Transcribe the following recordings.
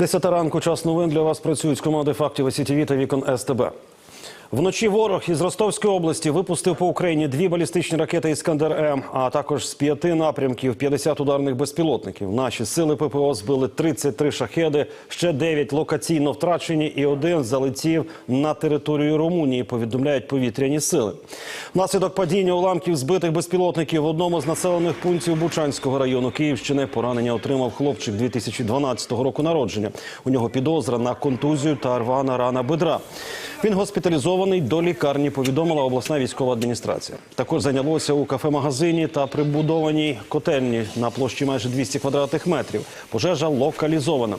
Десята ранку час новин для вас працюють з команди фактів СІТВ та вікон СТБ. Вночі ворог із Ростовської області випустив по Україні дві балістичні ракети «Іскандер М», а також з п'яти напрямків 50 ударних безпілотників. Наші сили ППО збили 33 шахеди, ще 9 локаційно втрачені і один залетів на територію Румунії, повідомляють повітряні сили. Внаслідок падіння уламків збитих безпілотників в одному з населених пунктів Бучанського району Київщини поранення отримав хлопчик 2012 року народження. У нього підозра на контузію та рвана рана бедра. Він госпіталізований до лікарні, повідомила обласна військова адміністрація. Також зайнялося у кафе-магазині та прибудованій котельні на площі майже 200 квадратних метрів. Пожежа локалізована.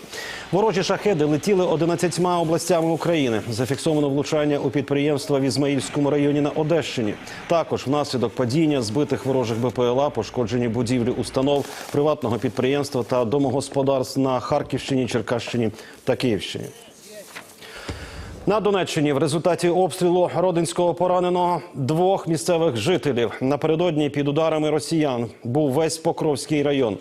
Ворожі шахеди летіли 11 областями України. Зафіксовано влучання у підприємства в Ізмаїльському районі на Одещині. Також внаслідок падіння збитих ворожих БПЛА пошкоджені будівлі установ приватного підприємства та домогосподарств на Харківщині, Черкащині та Київщині. На Донеччині в результаті обстрілу родинського пораненого двох місцевих жителів напередодні під ударами росіян був весь Покровський район.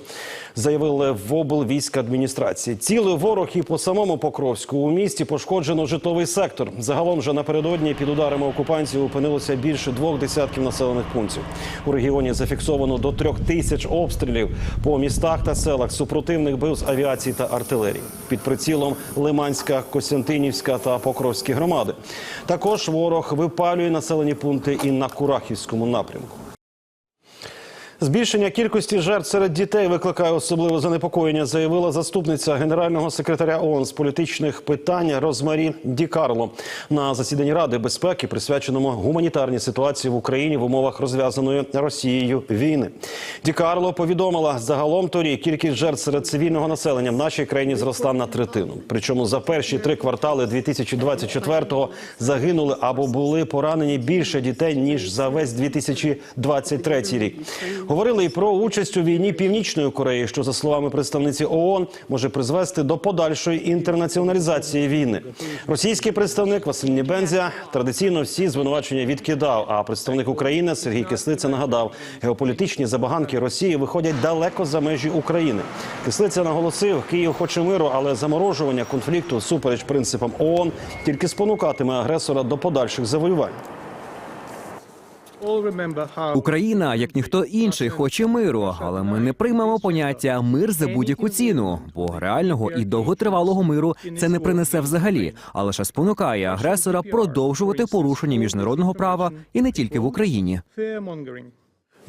Заявили в облвійськадміністрації. Цілий ворог і по самому Покровську у місті пошкоджено житловий сектор. Загалом же напередодні під ударами окупантів опинилося більше двох десятків населених пунктів. У регіоні зафіксовано до трьох тисяч обстрілів по містах та селах. Супротивник бив з авіації та артилерії. Під прицілом Лиманська, Костянтинівська та Покровські громади. Також ворог випалює населені пункти і на Курахівському напрямку. Збільшення кількості жертв серед дітей викликає особливе занепокоєння, заявила заступниця генерального секретаря ООН з політичних питань Розмарі Ді Карло на засіданні Ради безпеки, присвяченому гуманітарній ситуації в Україні в умовах розв'язаної Росією війни. Ді Карло повідомила, загалом торік кількість жертв серед цивільного населення в нашій країні зросла на третину. Причому за перші три квартали 2024-го загинули або були поранені більше дітей ніж за весь 2023 рік. Говорили і про участь у війні Північної Кореї, що за словами представниці ООН може призвести до подальшої інтернаціоналізації війни. Російський представник Василь Нібензя традиційно всі звинувачення відкидав. А представник України Сергій Кислиця нагадав, геополітичні забаганки Росії виходять далеко за межі України. Кислиця наголосив, Київ хоче миру, але заморожування конфлікту супереч принципам ООН тільки спонукатиме агресора до подальших завоювань. Україна, як ніхто інший, хоче миру, але ми не приймемо поняття мир за будь-яку ціну, бо реального і довготривалого миру це не принесе взагалі, а лише спонукає агресора продовжувати порушення міжнародного права і не тільки в Україні.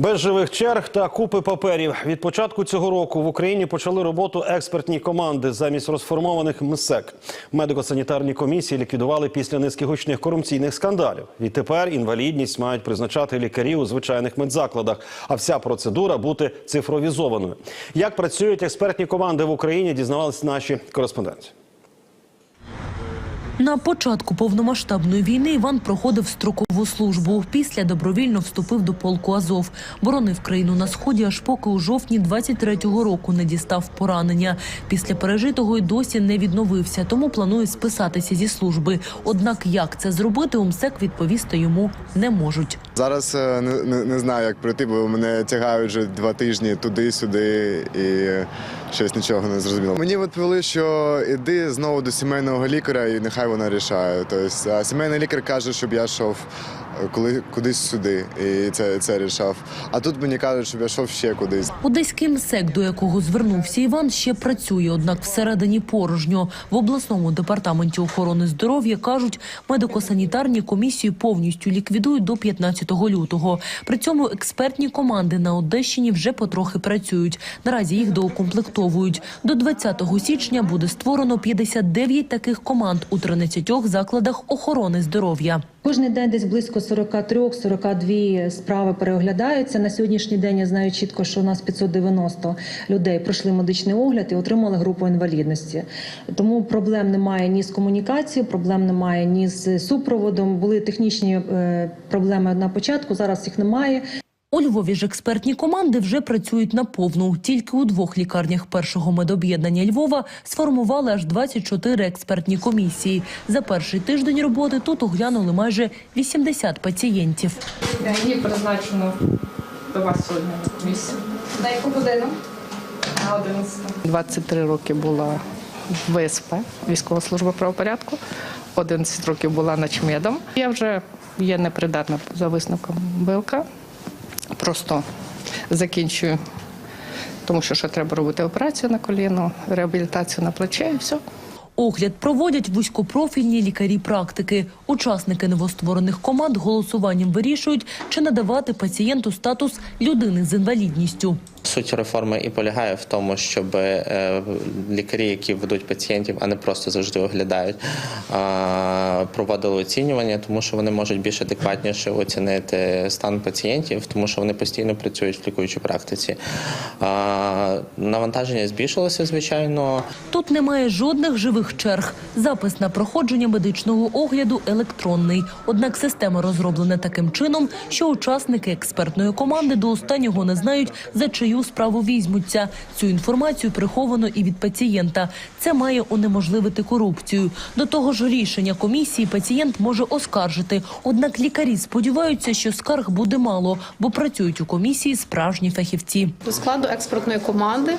Без живих черг та купи паперів від початку цього року в Україні почали роботу експертні команди замість розформованих МСЕК. Медико-санітарні комісії ліквідували після низки гучних корупційних скандалів. Відтепер інвалідність мають призначати лікарі у звичайних медзакладах, а вся процедура бути цифровізованою. Як працюють експертні команди в Україні, дізнавалися наші кореспонденти. На початку повномасштабної війни Іван проходив строкову службу. Після добровільно вступив до полку Азов. Боронив країну на сході, аж поки у жовтні 23-го року не дістав поранення. Після пережитого й досі не відновився, тому планує списатися зі служби. Однак як це зробити, УМСЕК відповісти йому не можуть. Зараз е, не, не, не знаю, як пройти, бо мене тягають вже два тижні туди-сюди і щось нічого не зрозуміло. Мені відповіли, що іди знову до сімейного лікаря і нехай вона рішає. Тобто, сімейний лікар каже, щоб я йшов коли кудись сюди, і це, це рішав. А тут мені кажуть, щоб я йшов ще кудись. Одеський МСЕК, до якого звернувся Іван, ще працює, однак всередині порожньо. В обласному департаменті охорони здоров'я кажуть, медико-санітарні комісії повністю ліквідують до 15 лютого. При цьому експертні команди на Одещині вже потрохи працюють. Наразі їх доукомплектовують. До 20 січня буде створено 59 таких команд у 13 закладах охорони здоров'я. Кожний день десь близько 43-42 справи переоглядаються. На сьогоднішній день я знаю чітко, що у нас 590 людей пройшли медичний огляд і отримали групу інвалідності. Тому проблем немає ні з комунікацією, проблем немає ні з супроводом. Були технічні е, проблеми на початку. Зараз їх немає. У Львові ж експертні команди вже працюють на повну. Тільки у двох лікарнях першого медоб'єднання Львова сформували аж 24 експертні комісії. За перший тиждень роботи тут оглянули майже 80 пацієнтів. Мені призначено до вас сьогодні на комісію. На яку годину? На 11. 23 роки була в ВСП, військова служба правопорядку. 11 років була начмедом. Я вже є непридатна за висновком ВЛК. Просто закінчую, тому що ще треба робити операцію на коліно, реабілітацію на плече і все. Огляд проводять вузькопрофільні лікарі-практики. Учасники новостворених команд голосуванням вирішують, чи надавати пацієнту статус людини з інвалідністю. Суть реформи і полягає в тому, щоб е, лікарі, які ведуть пацієнтів, а не просто завжди оглядають, проводили оцінювання, тому що вони можуть більш адекватніше оцінити стан пацієнтів, тому що вони постійно працюють в лікуючій практиці. Навантаження збільшилося, звичайно. Тут немає жодних живих черг. Запис на проходження медичного огляду електронний. Однак система розроблена таким чином, що учасники експертної команди до останнього не знають, за чию справу візьмуться. Цю інформацію приховано і від пацієнта. Це має унеможливити корупцію. До того ж, рішення комісії пацієнт може оскаржити. Однак лікарі сподіваються, що скарг буде мало, бо працюють у комісії справжні фахівці. До складу експертної команди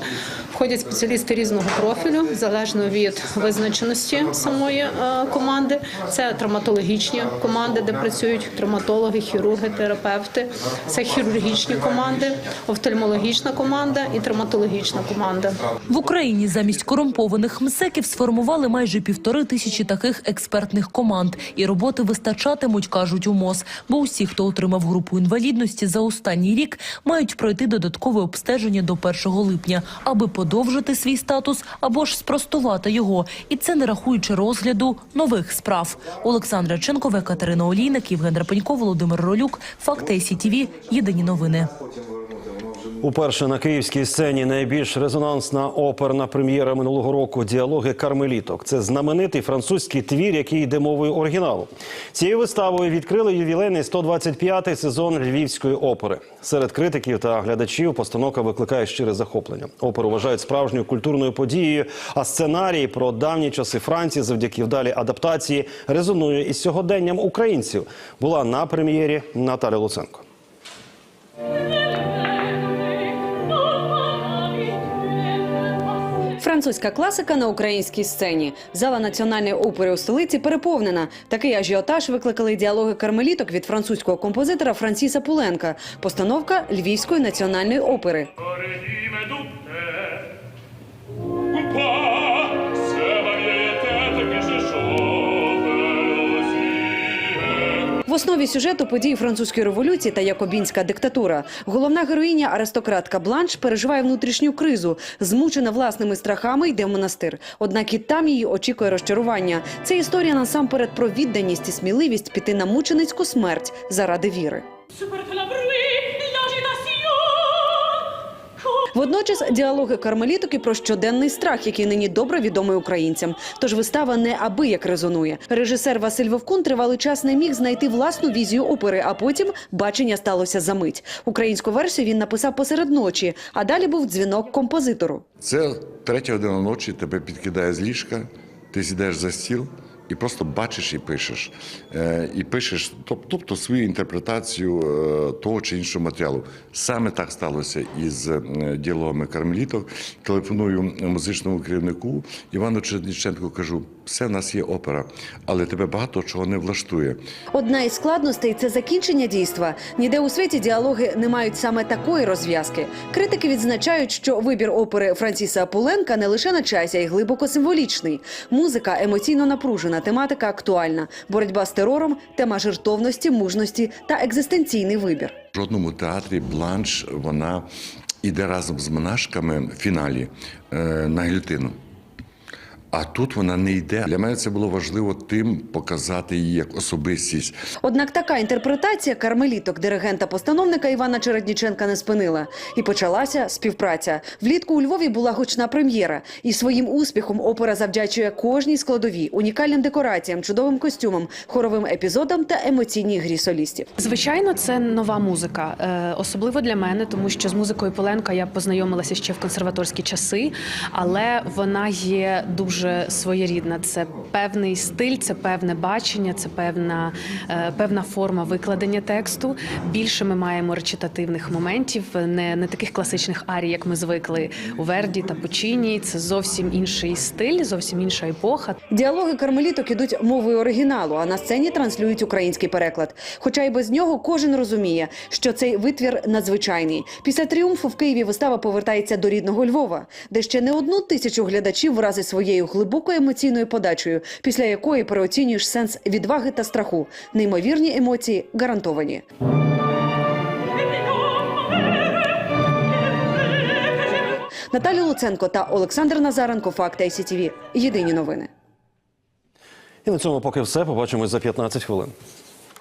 входять спеціалісти різного профілю, залежно від визначеності самої е, команди. Це травматологічні команди, де працюють травматологи, хірурги, терапевти. Це хірургічні команди, офтальмологічна команда і травматологічна команда. В Україні замість корумпованих МСЕКів сформували майже півтори тисячі таких експертних команд. І роботи вистачатимуть, кажуть у МОЗ. Бо усі, хто отримав групу інвалідності за останній рік, мають пройти додаткове обстеження до 1 липня, аби подовжити свій статус або ж спростувати його. І це не рахуючи розгляду нових справ. Олександра Ченкова, Катерина Олійник, Євген Рапенько, Володимир Ролюк. Факти СІТІВІ. Єдині новини. Уперше на київській сцені найбільш резонансна оперна прем'єра минулого року діалоги кармеліток. Це знаменитий французький твір, який йде мовою оригіналу. Цією виставою відкрили ювілейний 125-й сезон львівської опери. Серед критиків та глядачів постановка викликає щире захоплення. Оперу вважають справжньою культурною подією. А сценарій про давні часи Франції завдяки вдалій адаптації резонує із сьогоденням українців. Була на прем'єрі Наталя Луценко. Французька класика на українській сцені. Зала національної опери у столиці переповнена. Такий ажіотаж викликали діалоги кармеліток від французького композитора Франсіса Пуленка. Постановка Львівської національної опери. В основі сюжету події французької революції та якобінська диктатура. Головна героїня, аристократка Бланш, переживає внутрішню кризу. Змучена власними страхами, йде в монастир. Однак і там її очікує розчарування. Це історія насамперед про відданість і сміливість піти на мученицьку смерть заради віри. Водночас діалоги кармеліток і про щоденний страх, який нині добре відомий українцям. Тож вистава не аби як резонує. Режисер Василь Вовкун тривалий час не міг знайти власну візію опери, а потім бачення сталося за мить. Українську версію він написав посеред ночі, а далі був дзвінок композитору. Це третя година ночі, тебе підкидає з ліжка, ти сідаєш за стіл і просто бачиш і пишеш. Е, і пишеш, тоб- тобто свою інтерпретацію е, того чи іншого матеріалу. Саме так сталося із е, діалогами кармеліток. Телефоную музичному керівнику Івану Черніченку, кажу: все, в нас є опера, але тебе багато чого не влаштує. Одна із складностей це закінчення дійства. Ніде у світі діалоги не мають саме такої розв'язки. Критики відзначають, що вибір опери Франсіса Апуленка не лише на часі, а й глибоко символічний. Музика емоційно напружена, тематика актуальна. Боротьба з терором, тема жертовності, мужності та екзистенційний вибір. В жодному театрі бланш вона іде разом з монашками в фіналі е, на гільотину. А тут вона не йде. Для мене це було важливо тим показати її як особистість. Однак така інтерпретація кармеліток диригента-постановника Івана Чередніченка не спинила. І почалася співпраця. Влітку у Львові була гучна прем'єра. І своїм успіхом опера завдячує кожній складовій, унікальним декораціям, чудовим костюмам, хоровим епізодам та емоційній грі солістів. Звичайно, це нова музика, е, особливо для мене, тому що з музикою Поленка я познайомилася ще в консерваторські часи, але вона є дуже дуже своєрідна. Це певний стиль, це певне бачення, це певна, е, певна форма викладення тексту. Більше ми маємо речитативних моментів, не, не таких класичних арій, як ми звикли у Верді та Пучині. Це зовсім інший стиль, зовсім інша епоха. Діалоги кармеліток ідуть мовою оригіналу, а на сцені транслюють український переклад. Хоча й без нього кожен розуміє, що цей витвір надзвичайний. Після тріумфу в Києві вистава повертається до рідного Львова, де ще не одну тисячу глядачів вразить своєю глибокою емоційною подачею, після якої переоцінюєш сенс відваги та страху. Неймовірні емоції гарантовані. Наталя Луценко та Олександр Назаренко. Факт ICTV. Єдині новини. І на цьому поки все. Побачимось за 15 хвилин.